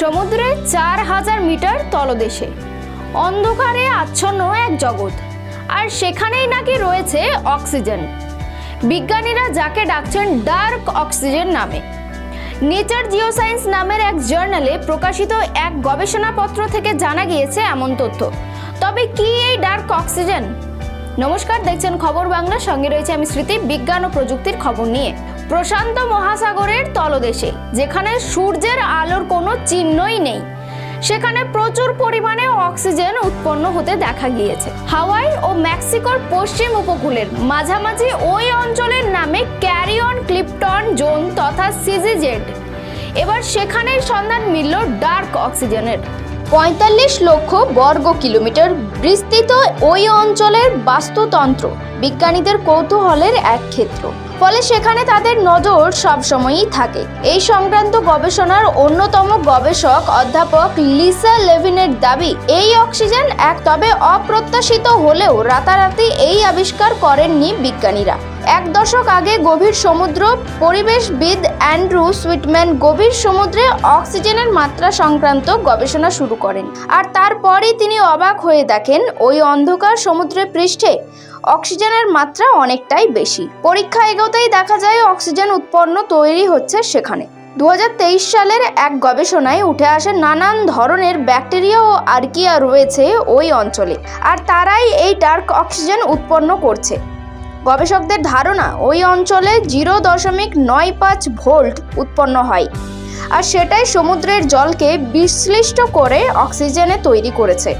সমুদ্রে চার হাজার মিটার তলদেশে। অন্ধকারে আচ্ছন্ন এক জগৎ। আর সেখানেই নাকি রয়েছে অক্সিজেন। বিজ্ঞানীরা যাকে ডাকছেন ডার্ক অক্সিজেন নামে। নেচার জিওসায়েন্স নামের এক জার্নালে প্রকাশিত এক গবেষণাপত্র থেকে জানা গিয়েছে এমন তথ্য। তবে কি এই ডার্ক অক্সিজেন? নমস্কার, দেখছেন খবর বাংলা। সঙ্গে রয়েছে আমি স্মৃতি, বিজ্ঞান ও প্রযুক্তির খবর নিয়ে। প্রশান্ত মহাসাগরের তলদেশে, যেখানে সূর্যের আলোর কোনো চিহ্নই নেই। সেখানে প্রচুর পরিমাণে অক্সিজেন উৎপন্ন হতে দেখা গিয়েছে। হাওয়াই ও মেক্সিকোর পশ্চিম উপকূলের মাঝামাঝি ওই অঞ্চলের নামে ক্যারিয়ন ক্লিপটন জোন তথা সিজিজেড। এবার সেখানেই সন্ধান মিলল ডার্ক অক্সিজেনের। পঁয়তাল্লিশ লক্ষ বর্গ কিলোমিটার বিস্তৃত ওই অঞ্চলের বাস্তুতন্ত্র, বিজ্ঞানীদের কৌতূহলের এক ক্ষেত্র। ফলে সেখানে তাদের নজর সবসময়ই থাকে। এই সংক্রান্ত গবেষণার অন্যতম গবেষক অধ্যাপক লিসা লেভিনের দাবি, এই অক্সিজেন এক তবে অপ্রত্যাশিত হলেও রাতারাতি এই আবিষ্কার করেননি বিজ্ঞানীরা। এক দশক আগে গভীর সমুদ্র পরিবেশবিদ অ্যান্ড্রু সুইটম্যান গভীর সমুদ্রে অক্সিজেনের মাত্রা সংক্রান্ত গবেষণা শুরু করেন। আর তারপরই তিনি অবাক হয়ে দেখেন, ওই অন্ধকার সমুদ্রের পৃষ্ঠে অক্সিজেনের মাত্রা অনেকটাই বেশি। পরীক্ষা এগোতেই দেখা যায়, অক্সিজেন উৎপন্ন তৈরি হচ্ছে সেখানে। দু হাজার তেইশ সালের এক গবেষণায় উঠে আসে নানান ধরনের ব্যাকটেরিয়া ও আর্কিয়া রয়েছে ওই অঞ্চলে। আর তারাই এই ডার্ক অক্সিজেন উৎপন্ন করছে। গবেষকদের ধারণা, ওই অঞ্চলে জিরো দশমিক নয় পাঁচ ভোল্ট উৎপন্ন হয় আর সেটাই সমুদ্রের জলকে বিশ্লিষ্ট করে অক্সিজেনে তৈরি করেছে।